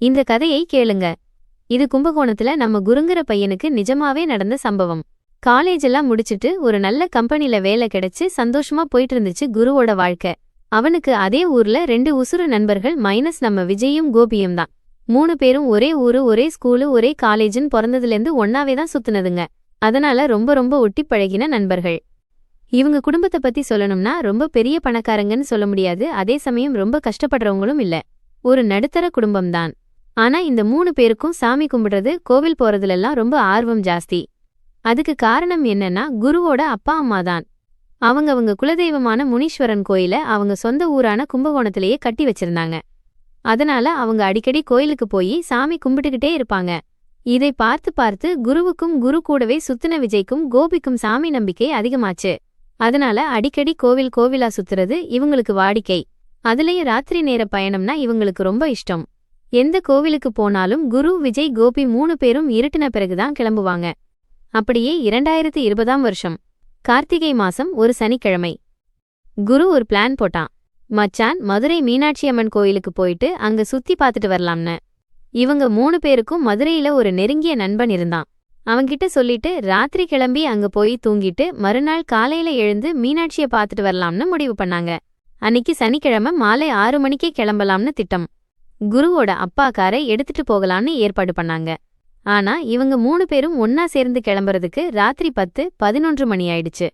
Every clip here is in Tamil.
இந்த கதையை கேளுங்க. இது கும்பகோணத்துல நம்ம குருங்கிற பையனுக்கு நிஜமாவே நடந்த சம்பவம். காலேஜ் எல்லாம் முடிச்சிட்டு ஒரு நல்ல கம்பெனில வேலை கிடைச்சு சந்தோஷமா போயிட்டு இருந்துச்சு குருவோட வாழ்க்கை. அவனுக்கு அதே ஊர்ல ரெண்டு உசுறு நண்பர்கள் மைனஸ் நம்ம விஜயும் கோபியும் தான். மூணு பேரும் ஒரே ஊரு ஒரே ஸ்கூலு ஒரே காலேஜ்னு பிறந்ததுலேருந்து ஒன்னாவே தான் சுத்துனதுங்க. அதனால ரொம்ப ரொம்ப ஒட்டி பழகின நண்பர்கள். இவங்க குடும்பத்தை பத்தி சொல்லணும்னா ரொம்ப பெரிய பணக்காரங்கன்னு சொல்ல முடியாது. அதே சமயம் ரொம்ப கஷ்டப்படுறவங்களும் இல்ல. ஒரு நடுத்தர குடும்பம்தான். ஆனா இந்த மூணு பேருக்கும் சாமி கும்பிடுறது கோவில் போறதுலெல்லாம் ரொம்ப ஆர்வம் ஜாஸ்தி. அதுக்கு காரணம் என்னன்னா குருவோட அப்பா அம்மா தான் அவங்க அவங்க குலதெய்வமான முனீஸ்வரன் கோயில அவங்க சொந்த ஊரான கும்பகோணத்திலேயே கட்டி வச்சிருந்தாங்க. அதனால அவங்க அடிக்கடி கோயிலுக்கு போய் சாமி கும்பிட்டுக்கிட்டே இருப்பாங்க. இதை பார்த்து பார்த்து குருவுக்கும் குரு கூடவே சுத்தின விஜய்க்கும் கோபிக்கும் சாமி நம்பிக்கை அதிகமாச்சு. அதனால அடிக்கடி கோவில் கோவிலா சுத்துறது இவங்களுக்கு வாடிக்கை. அதுலயும் ராத்திரி நேர பயணம்னா இவங்களுக்கு ரொம்ப இஷ்டம். எந்த கோவிலுக்கு போனாலும் குரு விஜய் கோபி மூணு பேரும் இருட்டின பிறகுதான் கிளம்புவாங்க. அப்படியே இரண்டாயிரத்து இருபதாம் வருஷம். கார்த்திகை மாசம் ஒரு சனிக்கிழமை. குரு ஒரு பிளான் போட்டான். மச்சான் மதுரை மீனாட்சி அம்மன் கோயிலுக்கு போயிட்டு அங்க சுத்தி பார்த்துட்டு வரலாம்னு. இவங்க மூணு பேருக்கும் மதுரையில ஒரு நெருங்கிய நண்பன் இருந்தான். அவன்கிட்ட சொல்லிட்டு ராத்திரி கிளம்பி அங்க போய் தூங்கிட்டு மறுநாள் காலையில எழுந்து மீனாட்சிய பார்த்துட்டு வரலாம்னு முடிவு பண்ணாங்க. அன்னிக்கு சனிக்கிழமை மாலை ஆறு மணிக்கே கிளம்பலாம்னு திட்டம். குருவோட அப்பா காரை எடுத்துட்டு போகலாம்னு ஏற்பாடு பண்ணாங்க. ஆனா இவங்க மூணு பேரும் ஒன்னா சேர்ந்து கிளம்புறதுக்கு ராத்திரி பத்து பதினொன்று மணி ஆயிடுச்சு.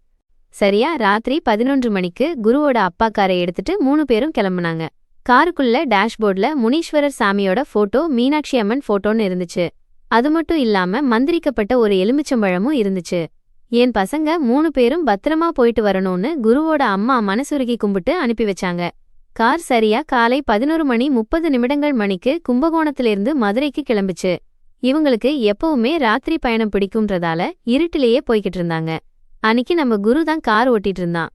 சரியா ராத்திரி பதினொன்று மணிக்கு குருவோட அப்பா காரை எடுத்துட்டு மூணு பேரும் கிளம்புனாங்க. காருக்குள்ள டேஷ்போர்ட்ல முனீஸ்வரர் சாமியோட போட்டோ மீனாட்சி அம்மன் போட்டோன்னு இருந்துச்சு. அது மட்டும் இல்லாம மந்திரிக்கப்பட்ட ஒரு எலுமிச்சம்பழமும் இருந்துச்சு. என் பசங்க மூணு பேரும் பத்திரமா போயிட்டு வரணும்னு குருவோட அம்மா மனசுருகி கும்பிட்டு அனுப்பி வச்சாங்க. கார் சரியா காலை பதினோரு மணி முப்பது நிமிடங்கள் மணிக்கு கும்பகோணத்திலிருந்து மதுரைக்கு கிளம்புச்சு. இவங்களுக்கு எப்பவுமே ராத்திரி பயணம் பிடிக்கும்ன்றதால இருட்டிலேயே போய்கிட்டு இருந்தாங்க. அன்னிக்கு நம்ம குரு தான் கார் ஓட்டிட்டு இருந்தான்.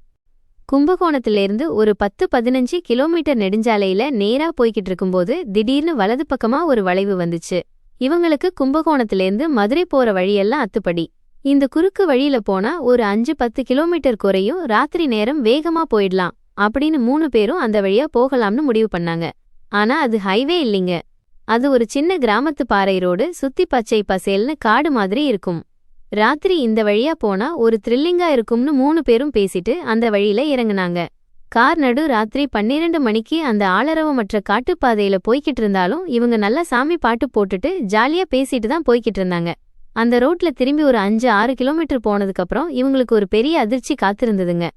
கும்பகோணத்திலிருந்து ஒரு பத்து பதினஞ்சு கிலோமீட்டர் நெடுஞ்சாலையில நேரா போய்கிட்டு இருக்கும்போது திடீர்னு வலது பக்கமா ஒரு வளைவு வந்துச்சு. இவங்களுக்கு கும்பகோணத்திலேருந்து மதுரை போற வழியெல்லாம் அத்துப்படி. இந்த குறுக்கு வழியில போனா ஒரு அஞ்சு பத்து கிலோமீட்டர் குறையும் ராத்திரி நேரம் வேகமா போயிடலாம். அப்படின்னு மூணு பேரும் அந்த வழியா போகலாம்னு முடிவு பண்ணாங்க. ஆனா அது ஹைவே இல்லைங்க. அது ஒரு சின்ன கிராமத்து பாறை ரோடு சுத்தி பச்சை பசேல்னு காடு மாதிரி இருக்கும். ராத்திரி இந்த வழியா போனா ஒரு த்ரில்லிங்கா இருக்கும்னு மூணு பேரும் பேசிட்டு அந்த வழியில இறங்குனாங்க. கார் நடு ராத்திரி பன்னிரண்டு மணிக்கு அந்த ஆளரவமற்ற காட்டுப்பாதையில போய்கிட்டு இருந்தாலும் இவங்க நல்லா சாமி பாட்டு போட்டுட்டு ஜாலியா பேசிட்டு தான் போய்கிட்டு இருந்தாங்க. அந்த ரோட்ல திரும்பி ஒரு அஞ்சு ஆறு கிலோமீட்டர் போனதுக்கப்புறம் இவங்களுக்கு ஒரு பெரிய அதிர்ச்சி காத்திருந்ததுங்க.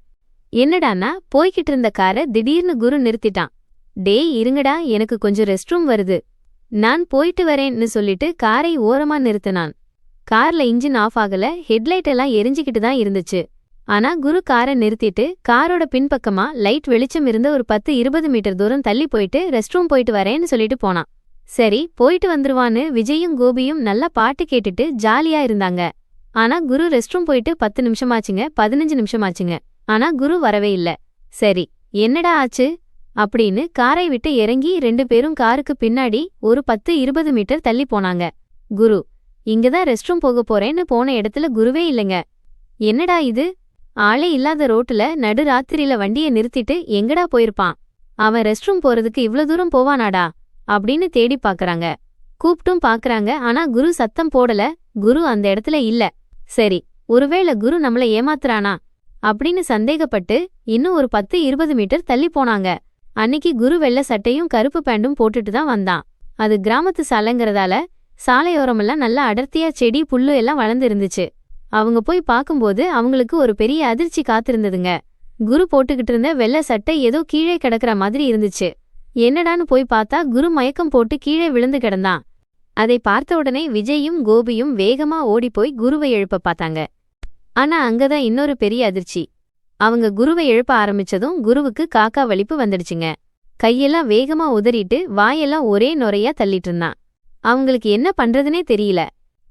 என்னடான்னா போய்கிட்டு இருந்த காரை திடீர்னு குரு நிறுத்திட்டான். டேய் இருங்கடா எனக்கு கொஞ்சம் ரெஸ்ட் ரூம் வருது. நான் போயிட்டு வரேன்னு சொல்லிட்டு காரை ஓரமா நிறுத்தினான். கார்ல இன்ஜின் ஆஃப் ஆகல ஹெட்லைட் எல்லாம் எரிஞ்சுக்கிட்டு தான் இருந்துச்சு. ஆனா குரு காரை நிறுத்திட்டு காரோட பின்பக்கமா லைட் வெளிச்சம் இருந்த ஒரு பத்து இருபது மீட்டர் தூரம் தள்ளி போயிட்டு ரெஸ்ட் ரூம் போயிட்டு வரேன்னு சொல்லிட்டு போனான். சரி போயிட்டு வந்துருவான்னு விஜயும் கோபியும் நல்லா பாட்டு கேட்டுட்டு ஜாலியா இருந்தாங்க. ஆனா குரு ரெஸ்ட் ரூம் போயிட்டு பத்து நிமிஷமாச்சுங்க பதினஞ்சு நிமிஷமாச்சுங்க. ஆனா குரு வரவே இல்ல. சரி என்னடா ஆச்சு? அப்படின்னு காரை விட்டு இறங்கி ரெண்டு பேரும் காருக்கு பின்னாடி ஒரு பத்து இருபது மீட்டர் தள்ளி போனாங்க. குரு இங்கதான் ரெஸ்ட் ரூம் போக போறேன்னு போன இடத்துல குருவே இல்லைங்க. என்னடா இது? ஆளே இல்லாத ரோட்டுல நடு ராத்திரியில வண்டிய நிறுத்திட்டு எங்கடா போயிருப்பான்? அவன் ரெஸ்ட் ரூம் போறதுக்கு இவ்ளோ தூரம் போவானாடா? அப்படின்னு தேடி பாக்குறாங்க. கூப்பிட்டும் பாக்குறாங்க ஆனா குரு சத்தம் போடல. குரு அந்த இடத்துல இல்ல. சரி ஒருவேளை குரு நம்மள ஏமாத்துறானா? அப்படின்னு சந்தேகப்பட்டு இன்னும் ஒரு பத்து இருபது மீட்டர் தள்ளி போனாங்க. அன்னிக்கு குரு வெள்ள சட்டையும் கருப்பு பேண்டும் போட்டுட்டு தான் வந்தான். அது கிராமத்து சாலைங்கிறதால சாலையோரமெல்லாம் நல்லா அடர்த்தியா செடி புல்லு எல்லாம் வளர்ந்து இருந்துச்சு அவங்க போய் பார்க்கும்போது அவங்களுக்கு ஒரு பெரிய அதிர்ச்சி காத்திருந்ததுங்க. குரு போட்டுக்கிட்டு இருந்த வெள்ள சட்டை ஏதோ கீழே கிடக்கிற மாதிரி இருந்துச்சு. என்னடான்னு போய் பார்த்தா குரு மயக்கம் போட்டு கீழே விழுந்து கிடந்தான். அதை பார்த்த உடனே விஜயும் கோபியும் வேகமா ஓடிப்போய் குருவை எழுப்ப பார்த்தாங்க. ஆனா அங்கதான் இன்னொரு பெரிய அதிர்ச்சி. அவங்க குருவை எழுப்ப ஆரம்பிச்சதும் குருவுக்கு காக்கா வலிப்பு வந்துடுச்சுங்க. கையெல்லாம் வேகமா உதறிட்டு வாயெல்லாம் ஒரே நுரையா தள்ளிட்டு இருந்தான். அவங்களுக்கு என்ன பண்றதுனே தெரியல.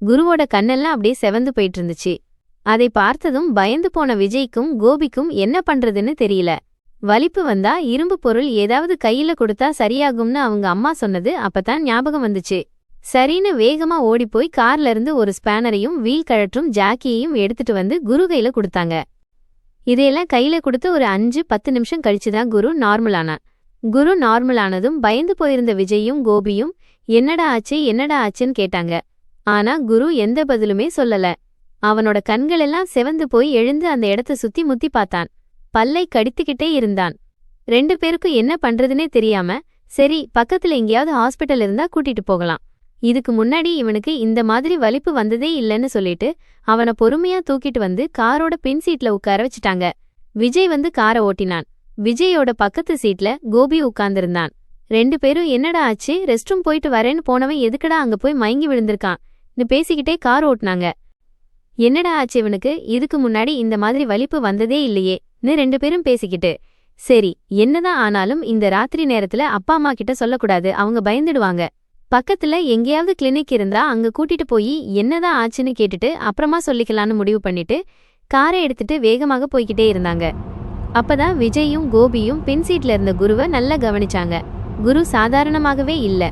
குருவோட கண்ணெல்லாம் அப்படியே செவந்து போயிட்டு இருந்துச்சு. அதை பார்த்ததும் பயந்து போன விஜய்க்கும் கோபிக்கும் என்ன பண்றதுன்னு தெரியல. வலிப்பு வந்தா இரும்பு பொருள் ஏதாவது கையில கொடுத்தா சரியாகும்னு அவங்க அம்மா சொன்னது அப்பதான் ஞாபகம் வந்துச்சு. சரின்னு வேகமா ஓடிப்போய் கார்ல இருந்து ஒரு ஸ்பேனரையும் வீல் கழற்றும் ஜாக்கியையும் எடுத்துட்டு வந்து குரு கையில கொடுத்தாங்க. இதையெல்லாம் கையில கொடுத்து ஒரு அஞ்சு பத்து நிமிஷம் கழிச்சுதான் குரு நார்மல் ஆனான். குரு நார்மல் ஆனதும் பயந்து போயிருந்த விஜயும் கோபியும் என்னடா ஆச்சு என்னடா ஆச்சுன்னு கேட்டாங்க. ஆனா குரு எந்த பதிலுமே சொல்லல. அவனோட கண்களெல்லாம் செவந்து போய் எழுந்து அந்த இடத்த சுத்தி முத்தி பார்த்தான். பல்லை கடித்துக்கிட்டே இருந்தான். ரெண்டு பேருக்கும் என்ன பண்றதுனே தெரியாம சரி பக்கத்துல எங்கேயாவது ஹாஸ்பிட்டல் இருந்தா கூட்டிட்டு போகலாம். இதுக்கு முன்னாடி இவனுக்கு இந்த மாதிரி வலிப்பு வந்ததே இல்லைன்னு சொல்லிட்டு அவனை பொறுமையா தூக்கிட்டு வந்து காரோட பின் சீட்ல உட்கார வச்சுட்டாங்க. விஜய் வந்து காரை ஓட்டினான். விஜயோட பக்கத்து சீட்ல கோபி உட்கார்ந்திருந்தான். ரெண்டு பேரும் என்னடா ஆச்சு ரெஸ்ட் ரூம் போயிட்டு வரேன்னு போனவன் எதுக்கடா அங்க போய் மயங்கி விழுந்திருக்கான்னு பேசிக்கிட்டே கார் ஓட்டுனாங்க. என்னடா ஆச்சு இவனுக்கு இதுக்கு முன்னாடி இந்த மாதிரி வலிப்பு வந்ததே இல்லையேன்னு ரெண்டு பேரும் பேசிக்கிட்டு. சரி என்னதான் ஆனாலும் இந்த ராத்திரி நேரத்துல அப்பா அம்மா கிட்ட சொல்லக்கூடாது அவங்க பயந்துடுவாங்க. பக்கத்துல எங்கேயாவது கிளினிக் இருந்தா அங்க கூட்டிட்டு போய் என்னதான் ஆச்சுன்னு கேட்டுட்டு அப்புறமா சொல்லிக்கலான்னு முடிவு பண்ணிட்டு காரை எடுத்துட்டு வேகமாக போய்கிட்டே இருந்தாங்க. அப்பதான் விஜயும் கோபியும் பின் சீட்ல இருந்த குருவை நல்லா கவனிச்சாங்க. குரு சாதாரணமாகவே இல்ல.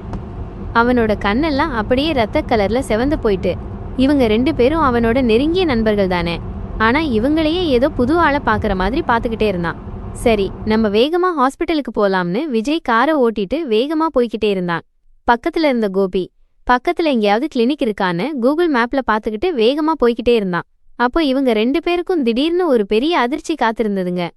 அவனோட கண்ணெல்லாம் அப்படியே ரத்த கலர்ல செவந்து போயிட்டு இவங்க ரெண்டு பேரும் அவனோட நெருங்கிய நண்பர்கள் தானே. ஆனா இவங்களையே ஏதோ புது ஆளை பாக்குற மாதிரி பாத்துக்கிட்டே இருந்தான். சரி நம்ம வேகமா ஹாஸ்பிட்டலுக்கு போலாம்னு விஜய் காரை ஓட்டிட்டு வேகமா போய்கிட்டே இருந்தான். பக்கத்துல இருந்த கோபி பக்கத்துல எங்கேயாவது கிளினிக் இருக்கான்னு கூகுள் மேப்ல பாத்துக்கிட்டு வேகமா போய்கிட்டே இருந்தான். அப்போ இவங்க ரெண்டு பேருக்கும் திடீர்னு ஒரு பெரிய அதிர்ச்சி காத்திருந்ததுங்க.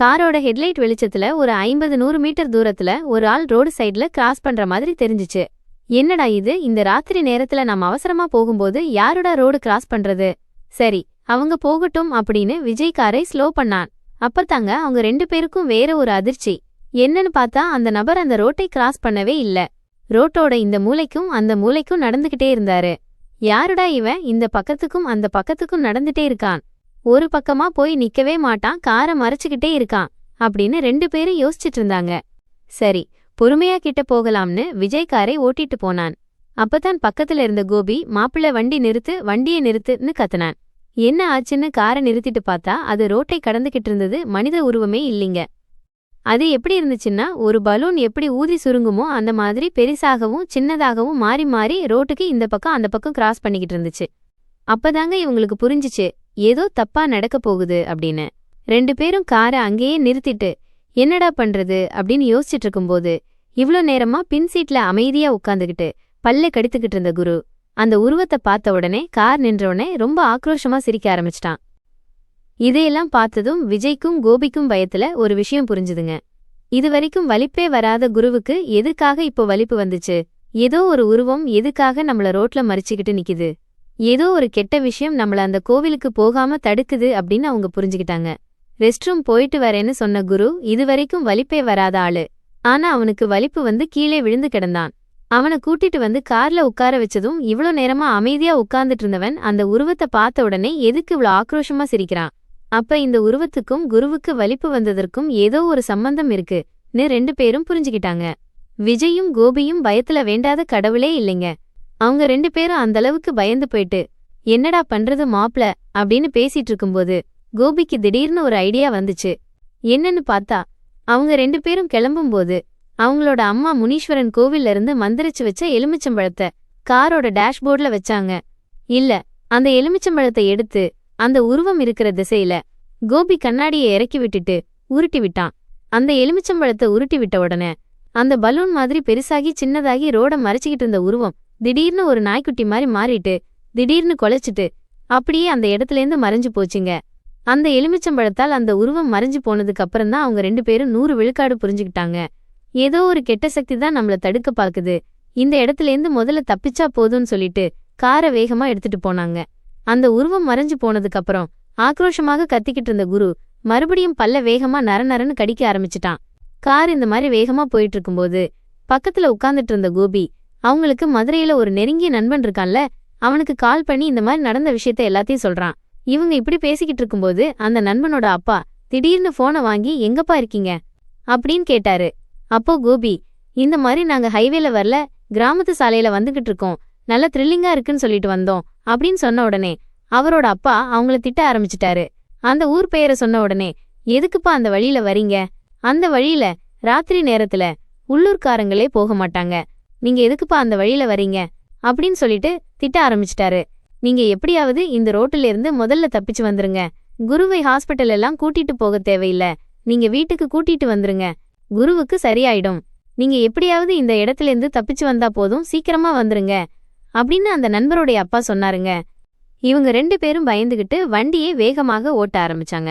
காரோட ஹெட்லைட் வெளிச்சத்துல ஒரு ஐம்பது நூறு மீட்டர் தூரத்துல ஒரு ஆள் ரோடு சைடுல கிராஸ் பண்ற மாதிரி தெரிஞ்சுச்சு. என்னடா இது? இந்த ராத்திரி நேரத்துல நாம் அவசரமா போகும்போது யாரோட ரோடு கிராஸ் பண்றது? சரி அவங்க போகட்டும் அப்படின்னு விஜய் காரை ஸ்லோ பண்ணான். அப்பத்தாங்க அவங்க ரெண்டு பேருக்கும் வேற ஒரு அதிர்ச்சி. என்னன்னு பார்த்தா அந்த நபர் அந்த ரோட்டை கிராஸ் பண்ணவே இல்ல. ரோட்டோட இந்த மூலைக்கும் அந்த மூலைக்கும் நடந்துகிட்டே இருந்தாரு. யாருடா இவன்? இந்த பக்கத்துக்கும் அந்த பக்கத்துக்கும் நடந்துட்டே இருக்கான். ஒரு பக்கமா போய் நிக்கவே மாட்டான் காரை மறைச்சுக்கிட்டே இருக்கான் அப்படின்னு ரெண்டு பேரும் யோசிச்சுட்டு இருந்தாங்க. சரி பொறுமையா கிட்ட போகலாம்னு விஜய் காரை ஓட்டிட்டு போனான். அப்பதான் பக்கத்துல இருந்த கோபி மாப்பிள்ள வண்டி நிறுத்து வண்டியை நிறுத்துன்னு கத்துனான். என்ன ஆச்சுன்னு காரை நிறுத்திட்டு பார்த்தா அது ரோட்டை கடந்துகிட்டு இருந்தது மனித உருவமே இல்லைங்க. அது எப்படி இருந்துச்சுன்னா ஒரு பலூன் எப்படி ஊதி சுருங்குமோ அந்த மாதிரி பெரிசாகவும் சின்னதாகவும் மாறி மாறி ரோட்டுக்கு இந்த பக்கம் அந்த பக்கம் கிராஸ் பண்ணிக்கிட்டு இருந்துச்சு. அப்பதாங்க இவங்களுக்கு புரிஞ்சுச்சு ஏதோ தப்பா நடக்க போகுது அப்படின்னு. ரெண்டு பேரும் காரை அங்கேயே நிறுத்திட்டு என்னடா பண்றது? அப்படின்னு யோசிச்சுட்டு இருக்கும்போது இவ்ளோ நேரமா பின் சீட்ல அமைதியா உட்காந்துக்கிட்டு பல்ல கடித்துக்கிட்டு இருந்த குரு அந்த உருவத்தை பார்த்த உடனே கார் நின்றவுடனே ரொம்ப ஆக்ரோஷமா சிரிக்க ஆரம்பிச்சிட்டான். இதையெல்லாம் பார்த்ததும் விஜய்க்கும் கோபிக்கும் பயத்துல ஒரு விஷயம் புரிஞ்சுதுங்க. இதுவரைக்கும் வலிப்பே வராத குருவுக்கு எதுக்காக இப்போ வலிப்பு வந்துச்சு? ஏதோ ஒரு உருவம் எதுக்காக நம்மள ரோட்ல மறிச்சுக்கிட்டு நிக்குது? ஏதோ ஒரு கெட்ட விஷயம் நம்மள அந்த கோவிலுக்கு போகாம தடுக்குது அப்படின்னு அவங்க புரிஞ்சுக்கிட்டாங்க. ரெஸ்ட் ரூம் போயிட்டு வரேன்னு சொன்ன குரு இதுவரைக்கும் வலிப்பே வராத ஆளு. ஆனா அவனுக்கு வலிப்பு வந்து கீழே விழுந்து கிடந்தான். அவனை கூட்டிட்டு வந்து கார்ல உட்கார வச்சதும் இவ்ளோ நேரமா அமைதியா உட்கார்ந்துட்டு இருந்தவன் அந்த உருவத்தை பார்த்த உடனே எதுக்கு இவ்ளோ ஆக்ரோஷமா சிரிக்கிறான்? அப்ப இந்த உருவத்துக்கும் குருவுக்கு வலிப்பு வந்ததற்கும் ஏதோ ஒரு சம்பந்தம் இருக்குன்னு ரெண்டு பேரும் புரிஞ்சுக்கிட்டாங்க விஜயும் கோபியும் பயத்துல வேண்டாத கடவுளே இல்லைங்க. அவங்க ரெண்டு பேரும் அந்த அளவுக்கு பயந்து போயிட்டு என்னடா பண்றது மாப்ள? அப்படின்னு பேசிட்டு இருக்கும்போது கோபிக்கு திடீர்னு ஒரு ஐடியா வந்துச்சு. என்னன்னு பார்த்தா அவங்க ரெண்டு பேரும் கிளம்பும்போது அவங்களோட அம்மா முனீஸ்வரன் கோவில்ல இருந்து மந்திரிச்சு வச்ச எலுமிச்சம்பழத்தை காரோட டேஷ்போர்ட்ல வச்சாங்க. இல்ல அந்த எலுமிச்சம்பழத்தை எடுத்து அந்த உருவம் இருக்கிற திசையில கோபி கண்ணாடியை இறக்கி விட்டுட்டு உருட்டி விட்டான். அந்த எலுமிச்சம்பழத்தை உருட்டி விட்ட உடனே அந்த பலூன் மாதிரி பெருசாகி சின்னதாகி ரோட மறைச்சிக்கிட்டு இருந்த உருவம் திடீர்னு ஒரு நாய்க்குட்டி மாதிரி மாறிட்டு திடீர்னு கொலைச்சிட்டு அப்படியே அந்த இடத்துலேருந்து மறைஞ்சு போச்சுங்க. அந்த எலுமிச்சம்பழத்தால் அந்த உருவம் மறைஞ்சு போனதுக்கு அப்புறம் தான் அவங்க ரெண்டு பேரும் நூறு விழுக்காடு புரிஞ்சுக்கிட்டாங்க. ஏதோ ஒரு கெட்ட சக்தி தான் நம்மள தடுக்க பாக்குது. இந்த இடத்துலேருந்து முதல்ல தப்பிச்சா போதும்னு சொல்லிட்டு காரை வேகமா எடுத்துட்டு போனாங்க. அந்த உருவம் மறைஞ்சு போனதுக்கு அப்புறம் ஆக்ரோஷமாக கத்திக்கிட்டு இருந்த குரு மறுபடியும் பல்ல வேகமா நரநரன்னு கடிக்க ஆரம்பிச்சிட்டான். கார் இந்த மாதிரி வேகமா போயிட்டு இருக்கும்போது பக்கத்துல உட்கார்ந்துட்டு இருந்த கோபி அவங்களுக்கு மதுரையில ஒரு நெருங்கிய நண்பன் இருக்கான்ல அவனுக்கு கால் பண்ணி இந்த மாதிரி நடந்த விஷயத்த எல்லாத்தையும் சொல்றான். இவங்க இப்படி பேசிக்கிட்டு இருக்கும்போது அந்த நண்பனோட அப்பா திடீர்னு போனை வாங்கி எங்கப்பா இருக்கீங்க? அப்படின்னு கேட்டாரு. அப்போ கோபி இந்த மாதிரி நாங்க ஹைவேல வரல கிராமத்து சாலையில வந்துகிட்டு இருக்கோம். நல்ல த்ரில்லிங்கா இருக்குன்னு சொல்லிட்டு வந்தோம் அப்படின்னு சொன்ன உடனே அவரோட அப்பா அவங்கள திட்ட ஆரம்பிச்சிட்டாரு. அந்த ஊர் பெயரை சொன்ன உடனே எதுக்குப்பா அந்த வழியில வரீங்க அந்த வழியில ராத்திரி நேரத்துல உள்ளூர்காரங்களே போக மாட்டாங்க. நீங்க எதுக்குப்பா அந்த வழியில வரீங்க அப்படின்னு சொல்லிட்டு திட்ட ஆரம்பிச்சிட்டாரு. நீங்க எப்படியாவது இந்த ரோட்டுல இருந்து முதல்ல தப்பிச்சு வந்துருங்க. குருவை ஹாஸ்பிட்டல் எல்லாம் கூட்டிட்டு போக தேவையில்ல. நீங்க வீட்டுக்கு கூட்டிட்டு வந்துருங்க. குருவுக்கு சரியாயிடும். நீங்க எப்படியாவது இந்த இடத்துல இருந்து தப்பிச்சு வந்தா போதும் சீக்கிரமா வந்துருங்க. அப்படின்னு அந்த நண்பருடைய அப்பா சொன்னாருங்க. இவங்க ரெண்டு பேரும் பயந்துகிட்டு வண்டியை வேகமாக ஓட்ட ஆரம்பிச்சாங்க.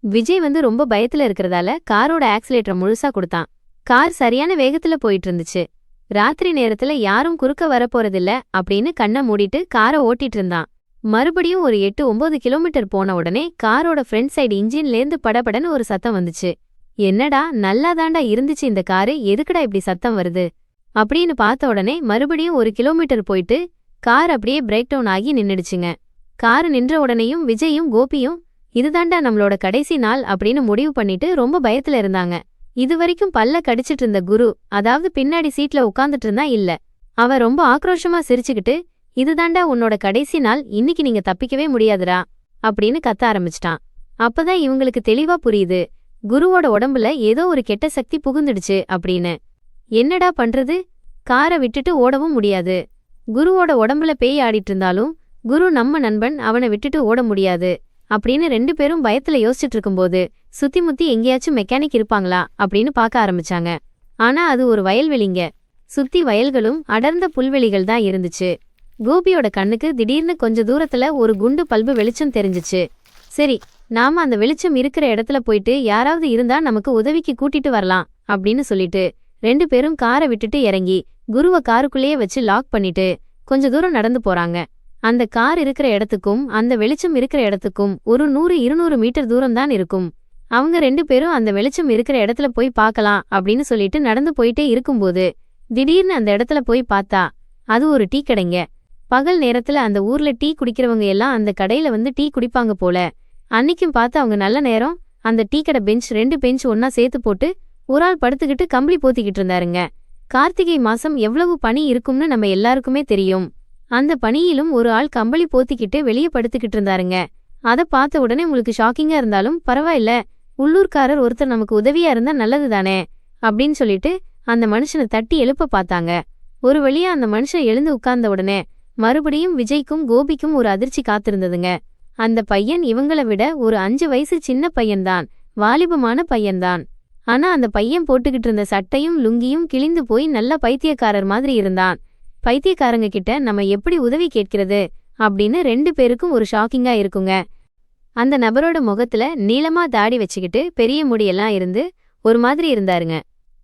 விஜய் வந்து ரொம்ப பயத்துல இருக்கறதால காரோட ஆக்சிலேட்டரை முழுசா கொடுத்தான். கார் சரியான வேகத்துல போயிட்டு இருந்துச்சு ராத்திரி நேரத்துல யாரும் குறுக்க வரப்போறதில்ல அப்படின்னு கண்ணை மூடிட்டு காரை ஓட்டிட்டு இருந்தான். மறுபடியும் ஒரு எட்டு ஒன்பது கிலோமீட்டர் போன உடனே காரோட ஃப்ரண்ட் சைடு இன்ஜின்லேருந்து படபடன்னு ஒரு சத்தம் வந்துச்சு. என்னடா நல்லாதாண்டா இருந்துச்சு இந்த காரு எதுக்குடா இப்படி சத்தம் வருது? அப்படின்னு பார்த்த உடனே மறுபடியும் ஒரு கிலோமீட்டர் போயிட்டு கார் அப்படியே பிரேக் டவுன் ஆகி நின்னுடுச்சுங்க. கார் நின்ற உடனேயும் விஜயும் கோபியும் இதுதாண்டா நம்மளோட கடைசி நாள் அப்படின்னு முடிவு பண்ணிட்டு ரொம்ப பயத்துல இருந்தாங்க. இது வரைக்கும் பல்ல கடிச்சிட்டு இருந்த குரு அதாவது பின்னாடி சீட்ல உட்காந்துட்டு இருந்தா இல்ல. அவ ரொம்ப ஆக்ரோஷமா சிரிச்சுக்கிட்டு இதுதாண்டா உன்னோட கடைசி நாள் இன்னைக்கு நீங்க தப்பிக்கவே முடியாதுடா அப்படின்னு கத்த ஆரம்பிச்சிட்டான். அப்பதான் இவங்களுக்கு தெளிவா புரியுது குருவோட உடம்புல ஏதோ ஒரு கெட்ட சக்தி புகுந்துடுச்சு அப்படின்னு. என்னடா பண்றது? காரை விட்டுட்டு ஓடவும் முடியாது. குருவோட உடம்புல பேய் ஆடிட்டு இருந்தாலும் குரு நம்ம நண்பன் அவனை விட்டுட்டு ஓட முடியாது. அப்படின்னு ரெண்டு பேரும் பயத்துல யோசிச்சுட்டு இருக்கும்போது சுத்தி முத்தி எங்கேயாச்சும் மெக்கானிக் இருப்பாங்களா? அப்படின்னு பார்க்க ஆரம்பிச்சாங்க. ஆனா அது ஒரு வயல்வெளிங்க. சுத்தி வயல்களும் அடர்ந்த புல்வெளிகள் தான் இருந்துச்சு. கோபியோட கண்ணுக்கு திடீர்னு கொஞ்ச தூரத்துல ஒரு குண்டு பல்பு வெளிச்சம் தெரிஞ்சுச்சு. சரி நாம அந்த வெளிச்சம் இருக்கிற இடத்துல போயிட்டு யாராவது இருந்தா நமக்கு உதவிக்கு கூட்டிட்டு வரலாம் அப்படின்னு சொல்லிட்டு ரெண்டு பேரும் காரை விட்டுட்டு இறங்கி குருவை காருக்குள்ளேயே வச்சு லாக் பண்ணிட்டு கொஞ்ச தூரம் நடந்து போறாங்க. அந்த கார் இருக்கிற இடத்துக்கும் அந்த வெளிச்சம் இருக்கிற இடத்துக்கும் ஒரு நூறு இருநூறு மீட்டர் தூரம் தான் இருக்கும். அவங்க ரெண்டு பேரும் அந்த வெளிச்சம் இருக்கிற இடத்துல போய் பார்க்கலாம் அப்படின்னு சொல்லிட்டு நடந்து போயிட்டே இருக்கும்போது திடீர்னு அந்த இடத்துல போய் பார்த்தா அது ஒரு டீ கடைங்க. பகல் நேரத்துல அந்த ஊர்ல டீ குடிக்கிறவங்க எல்லாம் அந்த கடையில வந்து டீ குடிப்பாங்க போல. அன்னைக்கும் பார்த்து அவங்க நல்ல நேரம் அந்த டீ கடை பெஞ்ச் ரெண்டு பெஞ்ச் ஒன்னா சேர்த்து போட்டு ஒரு ஆள் படுத்துக்கிட்டு கம்பளி போத்திக்கிட்டு இருந்தாருங்க கார்த்திகை மாசம் எவ்வளவு பனி இருக்கும்னு நம்ம எல்லாருக்குமே தெரியும். அந்த பனியிலும் ஒரு ஆள் கம்பளி போத்திக்கிட்டு வெளியே படுத்துக்கிட்டு இருந்தாருங்க அத பார்த்த உடனே உங்களுக்கு ஷாக்கிங்கா இருந்தாலும் பரவாயில்ல. உள்ளூர்காரர் ஒருத்தர் நமக்கு உதவியா இருந்தா நல்லது தானே அப்படின்னு சொல்லிட்டு அந்த மனுஷனை தட்டி எழுப்ப பார்த்தாங்க. ஒரு வழியா அந்த மனுஷன் எழுந்து உட்கார்ந்த உடனே மறுபடியும் விஜய்க்கும் கோபிக்கும் ஒரு அதிர்ச்சி காத்திருந்ததுங்க. அந்த பையன் இவங்கள விட ஒரு அஞ்சு வயசு சின்ன பையன்தான். வாலிபமான பையன்தான். ஆனா அந்த பையன் போட்டுக்கிட்டு இருந்த சட்டையும் லுங்கியும் கிழிந்து போய் நல்ல பைத்தியக்காரர் மாதிரி இருந்தான். பைத்தியக்காரங்க கிட்ட நம்ம எப்படி உதவி கேட்கிறது? அப்படின்னு ரெண்டு பேருக்கும் ஒரு ஷாக்கிங்கா இருக்குங்க. அந்த நபரோட முகத்துல நீளமா தாடி வச்சுக்கிட்டு பெரிய முடியெல்லாம் இருந்து ஒரு மாதிரி இருந்தாருங்க.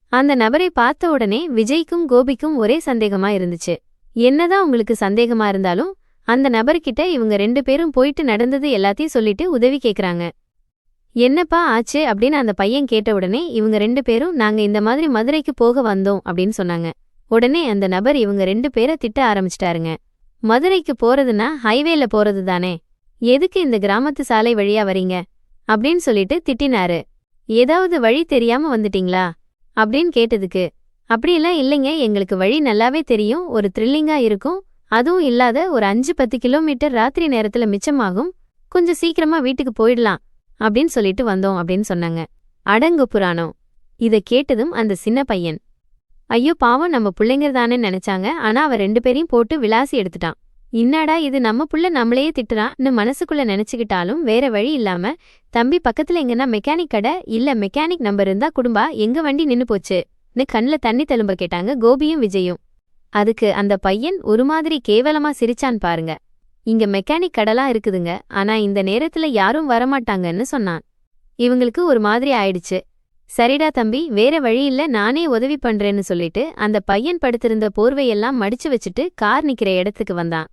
அந்த நபரை பார்த்த உடனே விஜய்க்கும் கோபிக்கும் ஒரே சந்தேகமா இருந்துச்சு. என்னதான் உங்களுக்கு சந்தேகமா இருந்தாலும் அந்த நபர்கிட்ட இவங்க ரெண்டு பேரும் போயிட்டு நடந்தது எல்லாத்தையும் சொல்லிட்டு உதவி கேக்குறாங்க. என்னப்பா ஆச்சு அப்படின்னு அந்த பையன் கேட்ட உடனே இவங்க ரெண்டு பேரும் நாங்க இந்த மாதிரி மதுரைக்கு போக வந்தோம் அப்படின்னு சொன்னாங்க. உடனே அந்த நபர் இவங்க ரெண்டு பேரை திட்ட ஆரம்பிச்சிட்டாருங்க. மதுரைக்கு போறதுன்னா ஹைவேல போறது தானே? எதுக்கு இந்த கிராமத்து சாலை வழியா வரீங்க? அப்படின்னு சொல்லிட்டு திட்டினாரு. ஏதாவது வழி தெரியாம வந்துட்டீங்களா? அப்படின்னு கேட்டதுக்கு அப்படியெல்லாம் இல்லைங்க. எங்களுக்கு வழி நல்லாவே தெரியும். ஒரு த்ரில்லிங்கா இருக்கும். அதுவும் இல்லாத ஒரு அஞ்சு பத்து கிலோமீட்டர் ராத்திரி நேரத்துல மிச்சமாகும். கொஞ்சம் சீக்கிரமா வீட்டுக்கு போயிடலாம். அப்படின்னு சொல்லிட்டு வந்தோம் அப்படின்னு சொன்னாங்க. அடங்கு புராணம். இத கேட்டதும் அந்த சின்ன பையன். ஐயோ பாவம் நம்ம பிள்ளைங்க தானே நினைச்சாங்க. ஆனா அவ ரெண்டு பேரையும் போட்டு விளாசி எடுத்துட்டான். இன்னாடா இது நம்ம புள்ள நம்மளையே திட்டுறான்னு மனசுக்குள்ள நினைச்சுக்கிட்டாலும் வேற வழி இல்லாம தம்பி பக்கத்துல எங்கன்னா மெக்கானிக் கடை? இல்ல மெக்கானிக் நம்பர் இருந்தா குடும்பா? எங்க வண்டி நின்னு போச்சுன்னு கண்ல தண்ணி தழும்ப கேட்டாங்க கோபியும் விஜயும். அதுக்கு அந்த பையன் ஒரு மாதிரி கேவலமா சிரிச்சான் பாருங்க. இங்க மெக்கானிக் கடலாம் இருக்குதுங்க. ஆனா இந்த நேரத்துல யாரும் வரமாட்டாங்கன்னு சொன்னான். இவங்களுக்கு ஒரு மாதிரி ஆயிடுச்சு. சரிடா தம்பி வேற வழி இல்ல நானே உதவி பண்றேன்னு சொல்லிட்டு அந்த பையன் படுத்திருந்த போர்வையெல்லாம் மடிச்சு வச்சுட்டு கார் நிக்கிற இடத்துக்கு வந்தான்.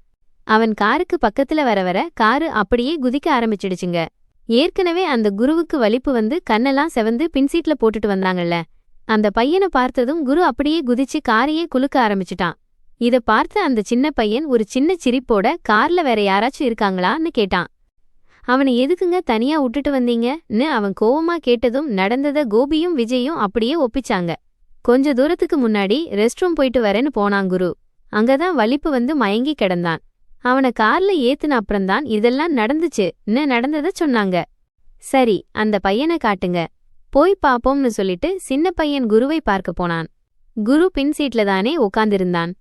அவன் காருக்கு பக்கத்துல வர வர காரு அப்படியே குதிக்க ஆரம்பிச்சிடுச்சுங்க. ஏற்கனவே அந்த குருவுக்கு வலிப்பு வந்து கண்ணெல்லாம் செவந்து பின்சீட்ல போட்டுட்டு வந்தாங்கல்ல. அந்த பையனை பார்த்ததும் குரு அப்படியே குதிச்சு காரையே குலுக்க ஆரம்பிச்சிட்டான். இத பார்த்த அந்த சின்ன பையன் ஒரு சின்ன சிரிப்போட கார்ல வேற யாராச்சும் இருக்காங்களான்னு கேட்டான். அவனை எதுக்குங்க தனியா விட்டுட்டு வந்தீங்கன்னு அவன் கோவமா கேட்டதும் நடந்தத கோபியும் விஜயும் அப்படியே ஒப்பிச்சாங்க. கொஞ்ச தூரத்துக்கு முன்னாடி ரெஸ்ட் ரூம் போயிட்டு வரேன்னு போனான் குரு. அங்கதான் வலிப்பு வந்து மயங்கி கிடந்தான். அவனை கார்ல ஏத்துன அப்புறம்தான் இதெல்லாம் நடந்துச்சுன்னு நடந்தத சொன்னாங்க. சரி அந்த பையனை காட்டுங்க. போய் பாப்போம்னு சொல்லிட்டு சின்ன பையன் குருவை பார்க்க போனான். குரு பின் சீட்ல தானே உட்காந்திருந்தான்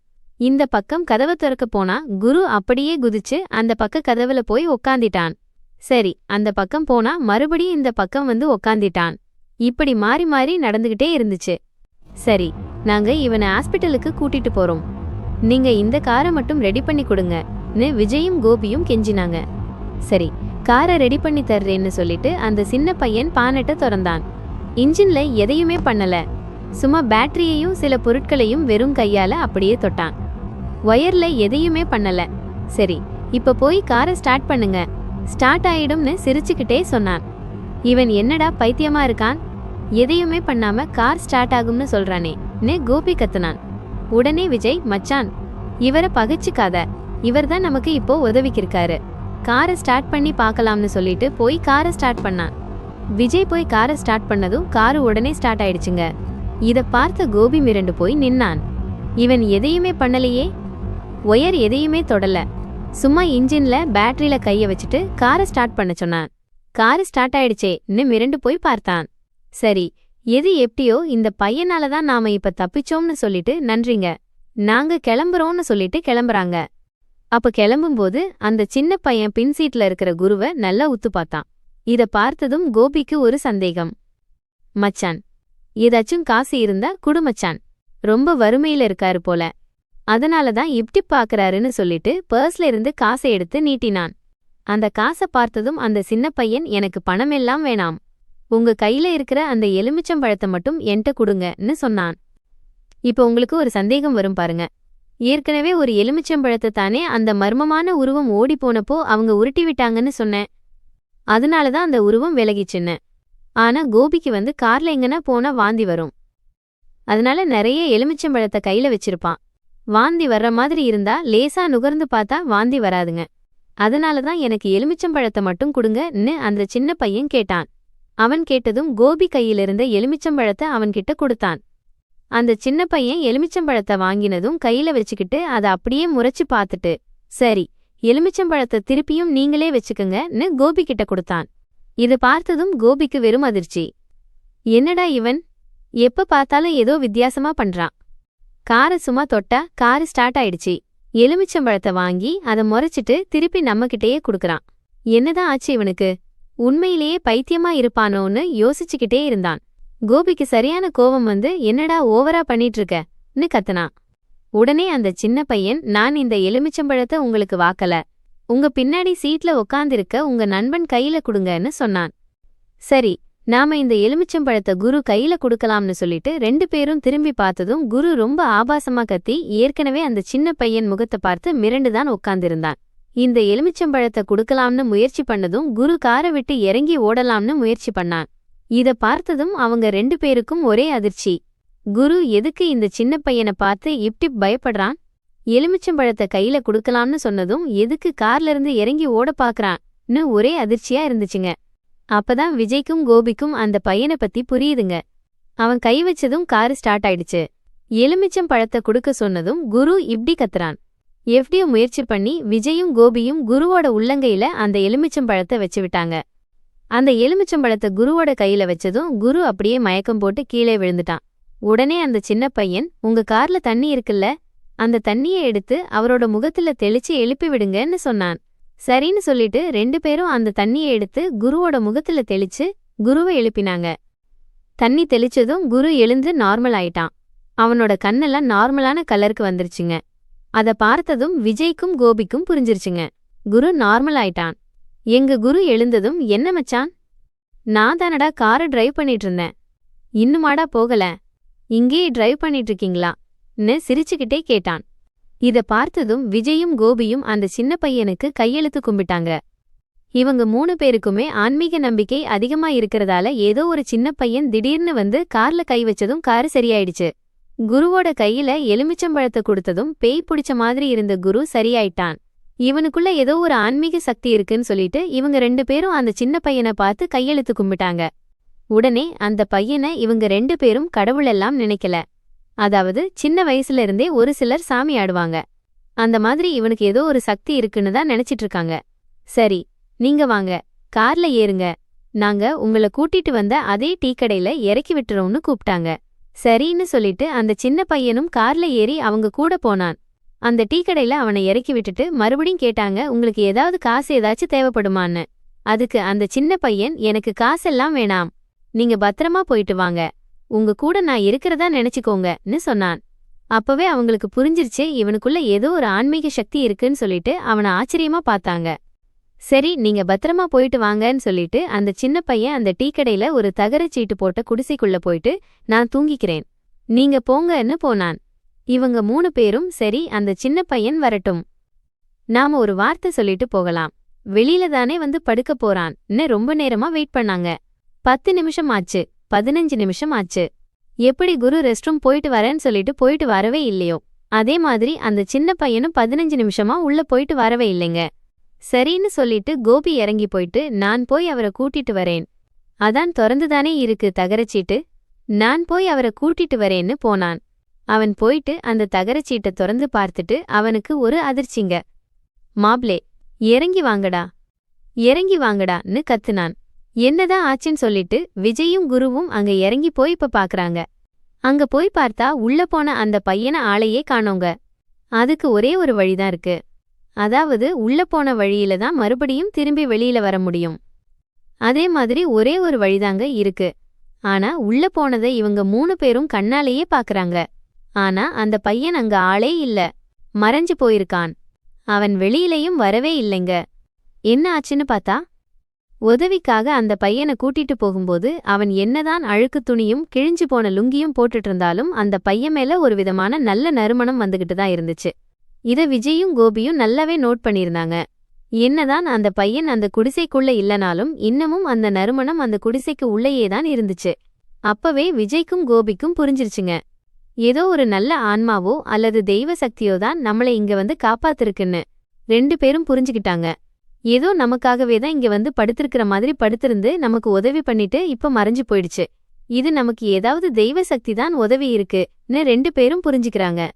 இந்த பக்கம் கதவை திறக்க போனா குரு அப்படியே குதிச்சு அந்த பக்க கதவுல போய் உக்காந்திட்டான். சரி அந்த பக்கம் போனா மறுபடியும் இந்த பக்கம் வந்து உக்காந்திட்டான். இப்படி மாறி மாறி நடந்துகிட்டே இருந்துச்சு. சரி நாங்க இவனை ஹாஸ்பிட்டலுக்கு கூட்டிட்டு போறோம். நீங்க இந்த காரை மட்டும் ரெடி பண்ணி கொடுங்கன்னு விஜயும் கோபியும் கெஞ்சினாங்க. சரி காரை ரெடி பண்ணி தர்றேன்னு சொல்லிட்டு அந்த சின்ன பையன் பானட்டை திறந்தான். இன்ஜின்ல எதையுமே பண்ணல. சும்மா பேட்டரியையும் சில பொருட்களையும் வெறும் கையால அப்படியே தொட்டான். ஒயர்ல எதையுமே பண்ணல. சரி இப்ப போய் காரை ஸ்டார்ட் பண்ணுங்க. ஸ்டார்ட் ஆயிடும்னு சிரிச்சுக்கிட்டே சொன்னான். இவன் என்னடா பைத்தியமா இருக்கான்? எதையுமே பண்ணாம கார் ஸ்டார்ட் ஆகும்னு சொல்றானே கோபி கத்துனான். உடனே விஜய் மச்சான் இவரை பகைச்சிக்காத. இவர் தான் நமக்கு இப்போ உதவிக்கிருக்காரு. காரை ஸ்டார்ட் பண்ணி பார்க்கலாம்னு சொல்லிட்டு போய் காரை ஸ்டார்ட் பண்ணான். விஜய் போய் காரை ஸ்டார்ட் பண்ணதும் காரு உடனே ஸ்டார்ட் ஆயிடுச்சுங்க. இதை பார்த்த கோபி மிரண்டு போய் நின்னான். இவன் எதையுமே பண்ணலையே? ஒயர் எதையுமே தொடல. சும்மா இன்ஜின்ல பேட்டரியில கைய வச்சுட்டு காரை ஸ்டார்ட் பண்ண சொன்னான். காரு ஸ்டார்ட் ஆயிடுச்சே இன்னும் மிரண்டு போய் பார்த்தான். சரி எது எப்படியோ இந்த பையனால தான் நாம இப்ப தப்பிச்சோம்னு சொல்லிட்டு நன்றிங்க. நாங்க கிளம்புறோம்னு சொல்லிட்டு கிளம்புறாங்க. அப்ப கிளம்பும்போது அந்த சின்ன பையன் பின் சீட்ல இருக்கிற குருவை நல்லா உத்து பார்த்தான். இத பார்த்ததும் கோபிக்கு ஒரு சந்தேகம். மச்சான் ஏதாச்சும் காசு இருந்தா குடுமச்சான் ரொம்ப வறுமையில இருக்காரு போல. அதனால தான் இப்படி பாக்குறாருன்னு சொல்லிட்டு பர்ஸ்ல இருந்து காசை எடுத்து நீட்டினான். அந்த காசை பார்த்ததும் அந்த சின்ன பையன் எனக்கு பணமெல்லாம் வேணாம். உங்க கையில இருக்கிற அந்த எலுமிச்சம்பழத்தை மட்டும் என்கிட்ட கொடுங்கன்னு சொன்னான். இப்போ உங்களுக்கு ஒரு சந்தேகம் வரும் பாருங்க. ஏற்கனவே ஒரு எலுமிச்சம்பழத்தை தானே அந்த மர்மமான உருவம் ஓடி போனப்போ அவங்க உருட்டி விட்டாங்கன்னு சொன்னேன். அதனால தான் அந்த உருவம் விலகிச்சுன்னு. ஆனா கோபிக்கு வந்து கார்ல எங்கனா போனா வாந்தி வரும். அதனால நிறைய எலுமிச்சம்பழத்தை கையில வச்சிருப்பான். வாந்தி வர்ற மாதிரி இருந்தா லேசா நுகர்ந்து பார்த்தா வாந்தி வராதுங்க. அதனால தான் எனக்கு எலுமிச்சம்பழத்தை மட்டும் கொடுங்கன்னு அந்த சின்ன பையன் கேட்டான். அவன் கேட்டதும் கோபி கையிலிருந்த எலுமிச்சம்பழத்தை அவன்கிட்ட கொடுத்தான். அந்த சின்ன பையன் எலுமிச்சம்பழத்தை வாங்கினதும் கையில வச்சுக்கிட்டு அதை அப்படியே முறைச்சு பார்த்துட்டு சரி எலுமிச்சம்பழத்தை திருப்பியும் நீங்களே வச்சுக்கங்கன்னு கோபி கிட்ட கொடுத்தான். இது பார்த்ததும் கோபிக்கு வெறும் அதிர்ச்சி. என்னடா இவன்? எப்ப பார்த்தாலும் ஏதோ வித்தியாசமா பண்றான். காரை சும்மா தொட்டா காரு ஸ்டார்ட் ஆயிடுச்சு. எலுமிச்சம்பழத்தை வாங்கி அதை முறைச்சிட்டு திருப்பி நம்மகிட்டயே குடுக்கறான். என்னதான் ஆச்சு இவனுக்கு? உண்மையிலேயே பைத்தியமா இருப்பானோன்னு யோசிச்சுக்கிட்டே இருந்தான். கோபிக்கு சரியான கோபம் வந்து என்னடா ஓவரா பண்ணிட்டு இருக்கன்னு கத்துனான். உடனே அந்த சின்ன பையன் நான் இந்த எலுமிச்சம்பழத்தை உங்களுக்கு வாக்கல. உங்க பின்னாடி சீட்ல உக்காந்திருக்க உங்க நண்பன் கையில குடுங்கன்னு சொன்னான். சரி நாம இந்த எலுமிச்சம்பழத்தை குரு கையில குடுக்கலாம்னு சொல்லிட்டு ரெண்டு பேரும் திரும்பி பார்த்ததும் குரு ரொம்ப ஆபாசமா கத்தி ஏற்கனவே அந்த சின்ன பையன் முகத்தை பார்த்து மிரண்டுதான் உட்கார்ந்திருந்தான். இந்த எலுமிச்சம்பழத்தை குடுக்கலாம்னு முயற்சி பண்ணதும் குரு காரை விட்டு இறங்கி ஓடலாம்னு முயற்சி பண்ணான். இத பார்த்ததும் அவங்க ரெண்டு பேருக்கும் ஒரே அதிர்ச்சி. குரு எதுக்கு இந்த சின்ன பையனை பார்த்து இப்படி பயப்படுறான்? எலுமிச்சம்பழத்தை கையில குடுக்கலாம்னு சொன்னதும் எதுக்கு கார்ல இருந்து இறங்கி ஓட பாக்குறான்னு ஒரே அதிர்ச்சியா இருந்துச்சுங்க. அப்பதான் விஜய்க்கும் கோபிக்கும் அந்த பையனை பத்தி புரியுதுங்க. அவன் கை வச்சதும் காரு ஸ்டார்ட் ஆயிடுச்சு. எலுமிச்சம் பழத்தை கொடுக்க சொன்னதும் குரு இப்படி கத்துறான். எப்படியோ முயற்சி பண்ணி விஜயும் கோபியும் குருவோட உள்ளங்கையில அந்த எலுமிச்சம் பழத்தை வச்சு விட்டாங்க. அந்த எலுமிச்சம் பழத்தை குருவோட கையில வச்சதும் குரு அப்படியே மயக்கம் போட்டு கீழே விழுந்துட்டான். உடனே அந்த சின்ன பையன் உங்க கார்ல தண்ணி இருக்குல்ல? அந்த தண்ணியை எடுத்து அவரோட முகத்துல தெளிச்சு எழுப்பி விடுங்கன்னு சொன்னான். சரின்னு சொல்லிட்டு ரெண்டு பேரும் அந்த தண்ணியை எடுத்து குருவோட முகத்துல தெளிச்சு குருவை எழுப்பினாங்க. தண்ணி தெளிச்சதும் குரு எழுந்து நார்மல் ஆயிட்டான். அவனோட கண்ணெல்லாம் நார்மலான கலருக்கு வந்துருச்சுங்க. அத பார்த்ததும் விஜய்க்கும் கோபிக்கும் புரிஞ்சிருச்சுங்க. குரு நார்மல் ஆயிட்டான். எங்க குரு எழுந்ததும் என்ன மச்சான்? நான் தானடா காரை டிரைவ் பண்ணிட்டு இருந்தேன். இன்னுமாடா போகல. இங்கேயே டிரைவ் பண்ணிட்டு இருக்கீங்களா? சிரிச்சுக்கிட்டே கேட்டான். இத பார்த்ததும் விஜயும் கோபியும் அந்த சின்ன பையனுக்கு கையெழுத்து கும்பிட்டாங்க. இவங்க மூணு பேருக்குமே ஆன்மீக நம்பிக்கை அதிகமா இருக்கறதால ஏதோ ஒரு சின்ன பையன் திடீர்னு வந்து கார்ல கை வச்சதும் காரு சரியாயிடுச்சு. குருவோட கையில எலுமிச்சம்பழத்தை கொடுத்ததும் பேய் பிடிச்ச மாதிரி இருந்த குரு சரியாயிட்டான். இவனுக்குள்ள ஏதோ ஒரு ஆன்மீக சக்தி இருக்குன்னு சொல்லிட்டு இவங்க ரெண்டு பேரும் அந்த சின்ன பையனை பார்த்து கையெழுத்து கும்பிட்டாங்க. உடனே அந்த பையனை இவங்க ரெண்டு பேரும் கடவுளெல்லாம் நினைக்கல. அதாவது சின்ன வயசுல இருந்தே ஒரு சிலர் சாமி ஆடுவாங்க. அந்த மாதிரி இவனுக்கு ஏதோ ஒரு சக்தி இருக்குன்னு தான் நினைச்சிட்டு இருக்காங்க சரி நீங்க வாங்க கார்ல ஏறுங்க. நாங்க உங்கள கூட்டிட்டு வந்த அதே டீ கடையில இறக்கி விட்டுறோம்னு கூப்பிட்டாங்க சரின்னு சொல்லிட்டு அந்த சின்ன பையனும் கார்ல ஏறி அவங்க கூட போனான். அந்த டீ கடையில அவனை இறக்கி விட்டுட்டு மறுபடியும் கேட்டாங்க உங்களுக்கு ஏதாவது காசு ஏதாச்சும் தேவைப்படுமான்னு? அதுக்கு அந்த சின்ன பையன் எனக்கு காசெல்லாம் வேணாம். நீங்க பத்திரமா போயிட்டு வாங்க. உங்க கூட நான் இருக்கிறதா நினைச்சுக்கோங்கன்னு சொன்னான். அப்பவே அவங்களுக்கு புரிஞ்சிருச்சு இவனுக்குள்ள ஏதோ ஒரு ஆன்மீக சக்தி இருக்குன்னு சொல்லிட்டு அவனை ஆச்சரியமா பார்த்தாங்க. சரி நீங்க பத்திரமா போயிட்டு வாங்கன்னு சொல்லிட்டு அந்த சின்ன பையன் அந்த டீ கடையில ஒரு தகரச் சீட்டு போட்ட குடிசைக்குள்ள போயிட்டு நான் தூங்கிக்கிறேன். நீங்க போங்கன்னு போனான். இவங்க மூணு பேரும் சரி அந்த சின்ன பையன் வரட்டும். நாம ஒரு வார்த்தை சொல்லிட்டு போகலாம். வெளியில தானே வந்து படுக்க போறான்னு ரொம்ப நேரமா வெயிட் பண்ணாங்க. பத்து நிமிஷம் ஆச்சு. பதினஞ்சு நிமிஷம் ஆச்சு. எப்படி குரு ரெஸ்ட் ரூம் போயிட்டு வரேன்னு சொல்லிட்டு போயிட்டு வரவே இல்லையோ? அதே மாதிரி அந்த சின்ன பையனும் பதினஞ்சு நிமிஷமா உள்ள போயிட்டு வரவே இல்லைங்க. சரின்னு சொல்லிட்டு கோபி இறங்கி போயிட்டு நான் போய் அவரை கூட்டிட்டு வரேன். அதான் திறந்துதானே இருக்கு தகரச்சீட்டு. நான் போய் அவரை கூட்டிட்டு வரேன்னு போனான். அவன் போயிட்டு அந்த தகரச்சீட்டை திறந்து பார்த்துட்டு அவனுக்கு ஒரு அதிர்ச்சிங்க. மாப்ளே இறங்கி வாங்கடா. இறங்கி வாங்கடான்னு கத்துனான். என்னதான் ஆச்சுன்னு சொல்லிட்டு விஜயும் குருவும் அங்க இறங்கி போய் இப்ப பாக்குறாங்க. அங்க போய் பார்த்தா உள்ள போன அந்த பையன ஆளையே காணோங்க. அதுக்கு ஒரே ஒரு வழிதான் இருக்கு. அதாவது உள்ள போன வழியில தான் மறுபடியும் திரும்பி வெளியில வர முடியும். அதே மாதிரி ஒரே ஒரு வழிதாங்க இருக்கு. ஆனா உள்ள போனதை இவங்க மூணு பேரும் கண்ணாலேயே பாக்குறாங்க. ஆனா அந்த பையன் அங்க ஆளே இல்ல. மறைஞ்சு போயிருக்கான். அவன் வெளியிலயும் வரவே இல்லைங்க. என்ன ஆச்சுன்னு பார்த்தா உதவிக்காக அந்த பையனை கூட்டிட்டு போகும்போது அவன் என்னதான் அழுக்கு துணியும் கிழிஞ்சு போன லுங்கியும் போட்டுட்டு இருந்தாலும் அந்த பையன் மேல ஒரு விதமான நல்ல நறுமணம் வந்துகிட்டு தான் இருந்துச்சு. இத விஜயும் கோபியும் நல்லாவே நோட் பண்ணியிருந்தாங்க. என்னதான் அந்த பையன் அந்த குடிசைக்குள்ள இல்லனாலும் இன்னமும் அந்த நறுமணம் அந்த குடிசைக்கு உள்ளேயே தான் இருந்துச்சு. அப்பவே விஜய்க்கும் கோபிக்கும் புரிஞ்சிருச்சுங்க. ஏதோ ஒரு நல்ல ஆன்மாவோ அல்லது தெய்வ சக்தியோ தான் நம்மளை இங்க வந்து காப்பாத்திருக்குன்னு. ரெண்டு பேரும் புரிஞ்சுக்கிட்டாங்க. ஏதோ நமக்காகவே தான் இங்க வந்து படுத்திருக்கிற மாதிரி படுத்திருந்து நமக்கு உதவி பண்ணிட்டு இப்ப மறைஞ்சு போயிடுச்சு. இது நமக்கு ஏதாவது தெய்வ சக்தி தான் உதவி இருக்குன்னு ரெண்டு பேரும் புரிஞ்சுக்கிறாங்க.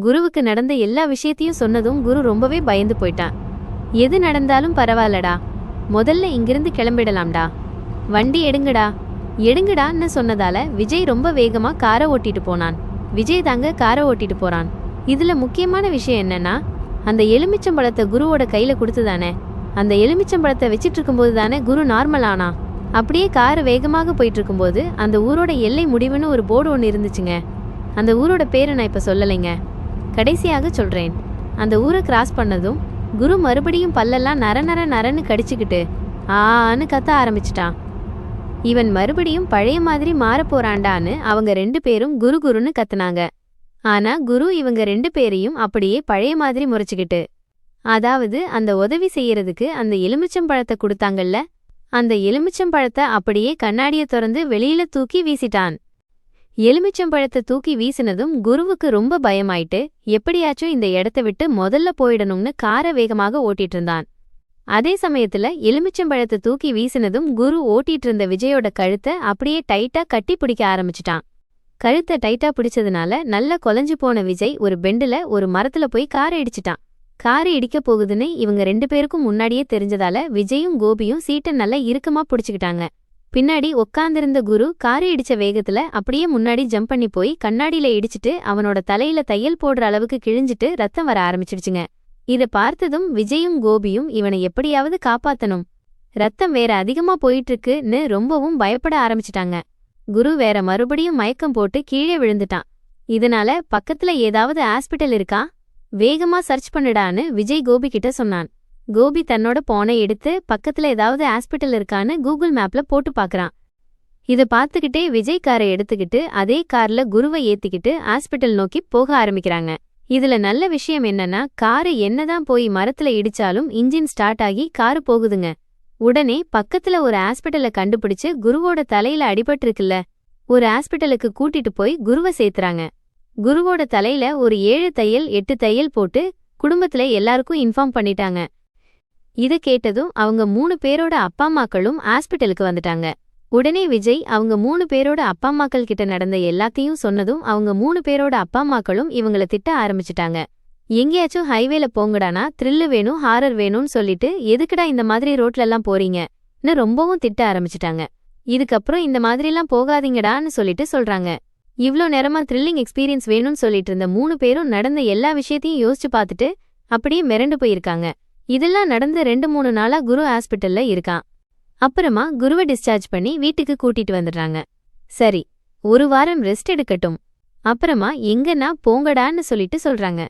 குருவுக்கு நடந்த எல்லா விஷயத்தையும் சொன்னதும் குரு ரொம்பவே பயந்து போயிட்டான். எது நடந்தாலும் பரவாயில்லடா. முதல்ல இங்கிருந்து கிளம்பிடலாம்டா. வண்டி எடுங்கடா. எடுங்கடான்னு சொன்னதால விஜய் ரொம்ப வேகமா காரை ஓட்டிட்டு போனான். விஜய் தாங்க காரை ஓட்டிட்டு போறான். இதுல முக்கியமான விஷயம் என்னன்னா அந்த எலுமிச்சம்பழத்தை குருவோட கையில கொடுத்துதானே அந்த எலுமிச்சம்பழத்தை வச்சிட்டு இருக்கும்போது தானே குரு நார்மல் ஆனா? அப்படியே கார் வேகமாக போயிட்டு இருக்கும்போது அந்த ஊரோட எல்லை முடிவுன்னு ஒரு போர்டு ஒன்று இருந்துச்சுங்க. அந்த ஊரோட பேரை நான் இப்போ சொல்லலைங்க. கடைசியாக சொல்கிறேன் அந்த ஊரை கிராஸ் பண்ணதும் குரு மறுபடியும் பல்லெல்லாம் நர நர நரன்னு கடிச்சுக்கிட்டு ஆன்னு கத்த ஆரம்பிச்சிட்டான். இவன் மறுபடியும் பழைய மாதிரி மாறப்போறான்டான்னு அவங்க ரெண்டு பேரும் குரு குருன்னு கத்துனாங்க. ஆனா குரு இவங்க ரெண்டு பேரையும் அப்படியே பழைய மாதிரி முறைச்சுக்கிட்டு அதாவது அந்த உதவி செய்யறதுக்கு அந்த எலுமிச்சம் பழத்தை கொடுத்தாங்கல்ல அந்த எலுமிச்சம் பழத்தை அப்படியே கண்ணாடிய திறந்து வெளியில தூக்கி வீசிட்டான். எலுமிச்சம்பழத்தை தூக்கி வீசினதும் குருவுக்கு ரொம்ப பயமாயிட்டு எப்படியாச்சும் இந்த இடத்த விட்டு முதல்ல போயிடணும்னு காரை வேகமாக ஓட்டிட்டு இருந்தான் அதே சமயத்துல எலுமிச்சம்பழத்தை தூக்கி வீசினதும் குரு ஓட்டிட்டு இருந்த விஜயோட கழுத்தை அப்படியே டைட்டா கட்டி பிடிக்க ஆரம்பிச்சிட்டான். கழுத்தை டைட்டா பிடிச்சதுனால நல்லா கொலைஞ்சு போன விஜய் ஒரு பெண்டுல ஒரு மரத்துல போய் காரை இடிச்சிட்டான். காரு இடிக்க போகுதுன்னு இவங்க ரெண்டு பேருக்கும் முன்னாடியே தெரிஞ்சதால விஜயும் கோபியும் சீட்டை நல்லா இறுக்கமா புடிச்சுக்கிட்டாங்க. பின்னாடி உக்காந்திருந்த குரு காரு இடிச்ச வேகத்துல அப்படியே முன்னாடி ஜம்ப் பண்ணி போய் கண்ணாடியில இடிச்சிட்டு அவனோட தலையில தையல் போடுற அளவுக்கு கிழிஞ்சிட்டு ரத்தம் வர ஆரம்பிச்சிடுச்சுங்க. இத பார்த்ததும் விஜயும் கோபியும் இவனை எப்படியாவது காப்பாத்தணும். ரத்தம் வேற அதிகமா போயிட்டு இருக்குன்னு ரொம்பவும் பயப்பட ஆரம்பிச்சிட்டாங்க. குரு வேற மறுபடியும் மயக்கம் போட்டு கீழே விழுந்துட்டான். இதனால பக்கத்துல ஏதாவது ஹாஸ்பிட்டல் இருக்கா? வேகமா சர்ச் பண்ணுடான்னு விஜய் கோபி கிட்ட சொன்னான். கோபி தன்னோட போனை எடுத்து பக்கத்துல ஏதாவது ஹாஸ்பிட்டல் இருக்கான்னு கூகுள் மேப்ல போட்டு பாக்குறான். இத பார்த்துக்கிட்டே விஜய் காரை எடுத்துக்கிட்டு அதே கார்ல குருவை ஏத்திக்கிட்டு ஹாஸ்பிட்டல் நோக்கி போக ஆரம்பிக்கிறாங்க. இதுல நல்ல விஷயம் என்னன்னா காரு என்னதான் போய் மரத்துல இடிச்சாலும் இன்ஜின் ஸ்டார்ட் ஆகி காரு போகுதுங்க. உடனே பக்கத்துல ஒரு ஹாஸ்பிட்டலை கண்டுபிடிச்சு குருவோட தலையில அடிபட்டிருக்குல்ல ஒரு ஹாஸ்பிட்டலுக்கு கூட்டிட்டு போய் குருவை சேர்த்துறாங்க. குருவோட தலையில ஒரு ஏழு தையல் எட்டு தையல் போட்டு குடும்பத்துல எல்லாருக்கும் இன்ஃபார்ம் பண்ணிட்டாங்க. இத கேட்டதும் அவங்க மூணு பேரோட அப்பா அம்மாக்களும் ஹாஸ்பிட்டலுக்கு வந்துட்டாங்க. உடனே விஜய் அவங்க மூணு பேரோட அப்பா அம்மாக்கள் கிட்ட நடந்த எல்லாத்தையும் சொன்னதும் அவங்க மூணு பேரோட அப்பா அம்மாக்களும் இவங்கள திட்ட ஆரம்பிச்சிட்டாங்க. எங்கேயாச்சும் ஹைவேல போங்கடானா த்ரில்லு வேணும் ஹாரர் வேணும்னு சொல்லிட்டு எதுக்குடா இந்த மாதிரி ரோட்ல எல்லாம் போறீங்கன்னு ரொம்பவும் திட்ட ஆரம்பிச்சிட்டாங்க. இதுக்கப்புறம் இந்த மாதிரிலாம் போகாதீங்கடான்னு சொல்லிட்டு சொல்றாங்க. இவ்ளோ நேரமா த்ரில்லிங் எக்ஸ்பீரியன்ஸ் வேணும்னு சொல்லிட்டு இருந்த மூணு பேரும் நடந்த எல்லா விஷயத்தையும் யோசிச்சு பார்த்துட்டு அப்படியே மிரண்டு போயிருக்காங்க. இதெல்லாம் நடந்து ரெண்டு மூணு நாளா குரு ஹாஸ்பிட்டல்ல இருக்கான். அப்புறமா குருவை டிஸ்சார்ஜ் பண்ணி வீட்டுக்கு கூட்டிட்டு வந்துடுறாங்க. சரி ஒரு வாரம் ரெஸ்ட் எடுக்கட்டும். அப்புறமா எங்கன்னா போங்கடான்னு சொல்லிட்டு சொல்றாங்க.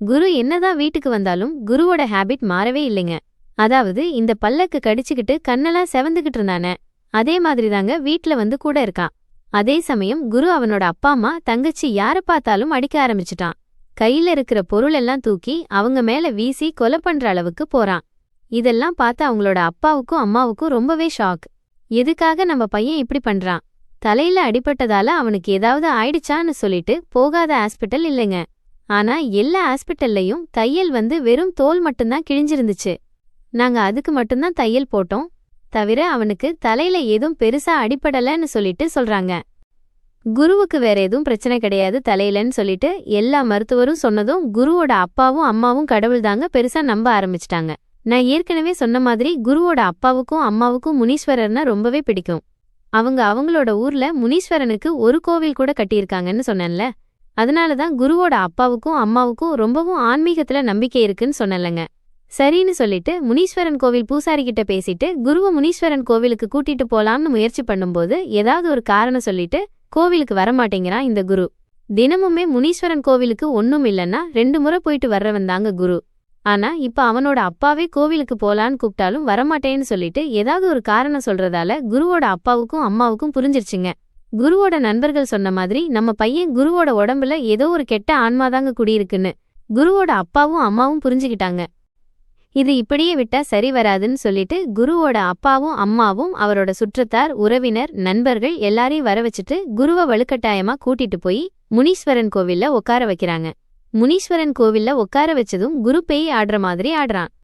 குரு என்னதான் வீட்டுக்கு வந்தாலும் குருவோட ஹேபிட் மாறவே இல்லைங்க. அதாவது இந்த பல்லக்கு கடிச்சுக்கிட்டு கண்ணெல்லாம் செவந்துகிட்டு இருந்தானே. அதே மாதிரிதாங்க வீட்டுல வீட்ல வந்து கூட இருக்கான். அதே சமயம் குரு அவனோட அப்பா அம்மா தங்கச்சி யார பார்த்தாலும் அடிக்க ஆரம்பிச்சிட்டான். கையில இருக்கிற பொருள் எல்லாம் தூக்கி அவங்க மேல வீசி கொலை பண்ற அளவுக்கு போறான். இதெல்லாம் பார்த்து அவங்களோட அப்பாவுக்கும் அம்மாவுக்கும் ரொம்பவே ஷாக் எதுக்காக நம்ம பையன் இப்படி பண்றான்? தலையில அடிபட்டதால அவனுக்கு ஏதாவது ஆயிடுச்சான்னு சொல்லிட்டு போகாத ஹாஸ்பிட்டல் இல்லைங்க. ஆனா எல்லா ஹாஸ்பிட்டல்லையும் தையல் வந்து வெறும் தோல் மட்டும்தான் கிழிஞ்சிருந்துச்சு. நாங்க அதுக்கு மட்டும்தான் தையல் போட்டோம். தவிர அவனுக்கு தலையில ஏதும் பெருசா அடிபடலன்னு சொல்லிட்டு சொல்றாங்க. குருவுக்கு வேற எதுவும் பிரச்சனை கிடையாது தலையிலன்னு சொல்லிட்டு எல்லா மருத்துவரும் சொன்னதும் குருவோட அப்பாவும் அம்மாவும் கடவுள் தாங்க பெருசா நம்ப ஆரம்பிச்சிட்டாங்க. நான் ஏற்கனவே சொன்ன மாதிரி குருவோட அப்பாவுக்கும் அம்மாவுக்கும் முனீஸ்வரர்னா ரொம்பவே பிடிக்கும். அவங்க அவங்களோட ஊர்ல முனீஸ்வரனுக்கு ஒரு கோவில் கூட கட்டியிருக்காங்கன்னு சொன்னேன்ல. அதனால தான் குருவோட அப்பாவுக்கும் அம்மாவுக்கும் ரொம்பவும் ஆன்மீகத்துல நம்பிக்கை இருக்குன்னு சொன்னேன்லங்க. சரின்னு சொல்லிட்டு முனீஸ்வரன் கோவில் பூசாரி கிட்ட பேசிட்டு குருவை முனீஸ்வரன் கோவிலுக்கு கூட்டிட்டு போலாம்னு முயற்சி பண்ணும்போது ஏதாவது ஒரு காரணம் சொல்லிட்டு கோவிலுக்கு வரமாட்டேங்கிறான் இந்த குரு. தினமுமே முனீஸ்வரன் கோவிலுக்கு ஒன்னும் இல்லைன்னா ரெண்டு முறை போயிட்டு வர்றவன் தாங்க குரு. ஆனா இப்ப அவனோட அப்பாவே கோவிலுக்கு போலான்னு கூப்பிட்டாலும் வரமாட்டேன்னு சொல்லிட்டு ஏதாவது ஒரு காரணம் சொல்றதால குருவோட அப்பாவுக்கும் அம்மாவுக்கும் புரிஞ்சிருச்சுங்க. குருவோட நண்பர்கள் சொன்ன மாதிரி நம்ம பையன் குருவோட உடம்புல ஏதோ ஒரு கெட்ட ஆன்மாதாங்க குடியிருக்குன்னு. குருவோட அப்பாவும் அம்மாவும் புரிஞ்சுக்கிட்டாங்க. இது இப்படியே விட்டா சரி வராதுன்னு சொல்லிட்டு குருவோட அப்பாவும் அம்மாவும் அவரோட சுற்றத்தார் உறவினர் நண்பர்கள் எல்லாரையும் வர வச்சுட்டு குருவை வலுக்கட்டாயமா கூட்டிட்டு போய் முனீஸ்வரன் கோவில்ல உட்கார வைக்கிறாங்க. முனீஸ்வரன் கோவில்ல உட்கார வச்சதும் குரு பேய் ஆடுற மாதிரி ஆடுறான்.